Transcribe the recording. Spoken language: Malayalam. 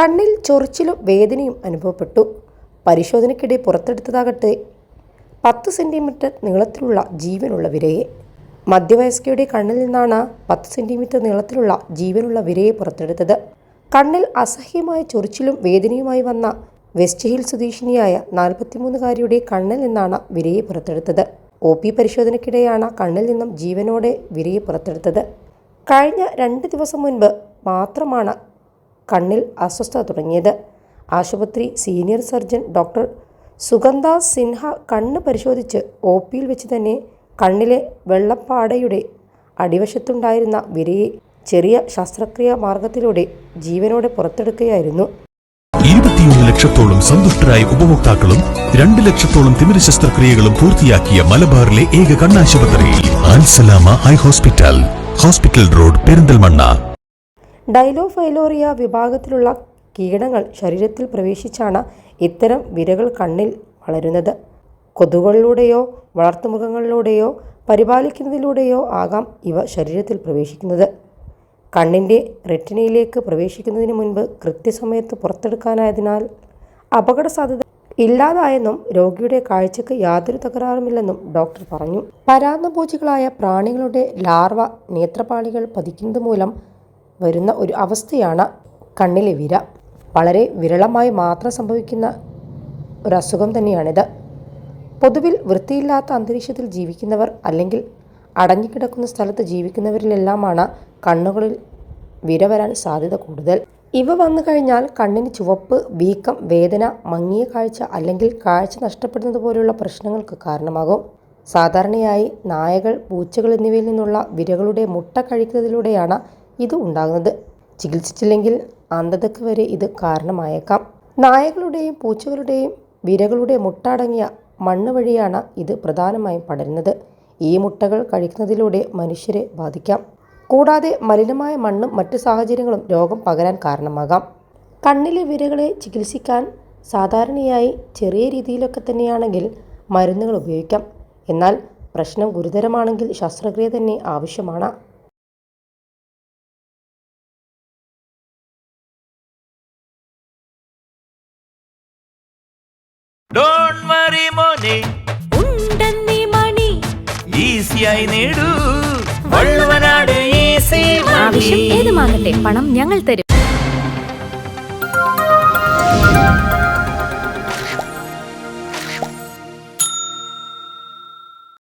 കണ്ണിൽ ചൊറിച്ചിലും വേദനയും അനുഭവപ്പെട്ടു. പരിശോധനയ്ക്കിടെ പുറത്തെടുത്തതാകട്ടെ. പത്ത് സെന്റിമീറ്റർ നീളത്തിലുള്ള ജീവനുള്ള വിരയെ. മധ്യവയസ്കയുടെ കണ്ണിൽ നിന്നാണ് പത്ത് സെന്റിമീറ്റർ നീളത്തിലുള്ള ജീവനുള്ള വിരയെ പുറത്തെടുത്തത്. കണ്ണിൽ അസഹ്യമായ ചൊറിച്ചിലും വേദനയുമായി വന്ന വെസ്റ്റ് ഹിൽ സ്വദേശിനിയായ നാൽപ്പത്തിമൂന്നുകാരിയുടെ കണ്ണിൽ നിന്നാണ് വിരയെ പുറത്തെടുത്തത്. ഒ പി പരിശോധനയ്ക്കിടെയാണ് കണ്ണിൽ നിന്നും ജീവനോടെ വിരയെ പുറത്തെടുത്തത്. കഴിഞ്ഞ രണ്ട് ദിവസം മുൻപ് മാത്രമാണ് കണ്ണിൽ അസ്വസ്ഥത തുടങ്ങിയത്. ആശുപത്രി സീനിയർ സർജൻ ഡോക്ടർ സുഗന്ധ സിൻഹ കണ്ണ് പരിശോധിച്ച് ഒ പിയിൽ വെച്ച് തന്നെ കണ്ണിലെ വെള്ളപ്പാടയുടെ അടിവശത്തുണ്ടായിരുന്ന വിരയെ ചെറിയ ശസ്ത്രക്രിയാ മാർഗത്തിലൂടെ ജീവനോടെ പുറത്തെടുക്കുകയായിരുന്നു. ഇരുപത്തിയൊന്ന് ലക്ഷത്തോളം സന്തുഷ്ടരായ ഉപഭോക്താക്കളും രണ്ട് ലക്ഷത്തോളം തിമിര ശസ്ത്രക്രിയകളും പൂർത്തിയാക്കിയ മലബാറിലെ ഏക കണ്ണാശുപത്രി ആൻസലാമ high hospital. Hospital road Perinthalmanna. ഡൈലോഫൈലോറിയ വിഭാഗത്തിലുള്ള കീടങ്ങൾ ശരീരത്തിൽ പ്രവേശിച്ചാണ് ഇത്തരം വിരകൾ കണ്ണിൽ വളരുന്നത്. കൊതുകുകളിലൂടെയോ വളർത്തുമൃഗങ്ങളിലൂടെയോ പരിപാലിക്കുന്നതിലൂടെയോ ആകാം ഇവ ശരീരത്തിൽ പ്രവേശിക്കുന്നത്. കണ്ണിന്റെ റെറ്റിനയിലേക്ക് പ്രവേശിക്കുന്നതിന് മുൻപ് കൃത്യസമയത്ത് പുറത്തെടുക്കാനായതിനാൽ അപകട സാധ്യത ഇല്ലാതായെന്നും രോഗിയുടെ കാഴ്ചക്ക് യാതൊരു തകരാറുമില്ലെന്നും ഡോക്ടർ പറഞ്ഞു. പരാന്നഭോജികളായ പ്രാണികളുടെ ലാർവ നേത്രപാളികൾ പതിക്കുന്നത് മൂലം വരുന്ന ഒരു അവസ്ഥയാണ് കണ്ണിലെ വിര. വളരെ വിരളമായി മാത്രം സംഭവിക്കുന്ന ഒരു അസുഖം തന്നെയാണിത്. പൊതുവിൽ വൃത്തിയില്ലാത്ത അന്തരീക്ഷത്തിൽ ജീവിക്കുന്നവർ അല്ലെങ്കിൽ അടഞ്ഞുകിടക്കുന്ന സ്ഥലത്ത് ജീവിക്കുന്നവരിലെല്ലാമാണ് കണ്ണുകളിൽ വിര വരാൻ സാധ്യത കൂടുതൽ. ഇവ വന്നു കഴിഞ്ഞാൽ കണ്ണിന് ചുവപ്പ് വീക്കം വേദന മങ്ങിയ കാഴ്ച അല്ലെങ്കിൽ കാഴ്ച നഷ്ടപ്പെടുന്നത് പോലുള്ള പ്രശ്നങ്ങൾക്ക് കാരണമാകും. സാധാരണയായി നായകൾ പൂച്ചകൾ എന്നിവയിൽ നിന്നുള്ള വിരകളുടെ മുട്ട കഴിക്കുന്നതിലൂടെയാണ് ഇത് ഉണ്ടാകുന്നത്. ചികിത്സിച്ചില്ലെങ്കിൽ അന്ധതയ്ക്ക് വരെ ഇത് കാരണമായേക്കാം. നായകളുടെയും പൂച്ചകളുടെയും വിരകളുടെ മുട്ടടങ്ങിയ മണ്ണ് വഴിയാണ് ഇത് പ്രധാനമായും പടരുന്നത്. ഈ മുട്ടകൾ കഴിക്കുന്നതിലൂടെ മനുഷ്യരെ ബാധിക്കാം. കൂടാതെ മലിനമായ മണ്ണും മറ്റ് സാഹചര്യങ്ങളും രോഗം പകരാൻ കാരണമാകാം. കണ്ണിലെ വിരകളെ ചികിത്സിക്കാൻ സാധാരണയായി ചെറിയ രീതിയിലൊക്കെ തന്നെയാണെങ്കിൽ മരുന്നുകൾ ഉപയോഗിക്കാം. എന്നാൽ പ്രശ്നം ഗുരുതരമാണെങ്കിൽ ശസ്ത്രക്രിയ തന്നെ ആവശ്യമാണ്. മോനെ ഉണ്ടെന്നീ മണി. ഈസിയായി നേടൂ. വള്ളുവനാട് ഈസി ആവശ്യം ഏതുമാകട്ടെ പണം ഞങ്ങൾ തരും.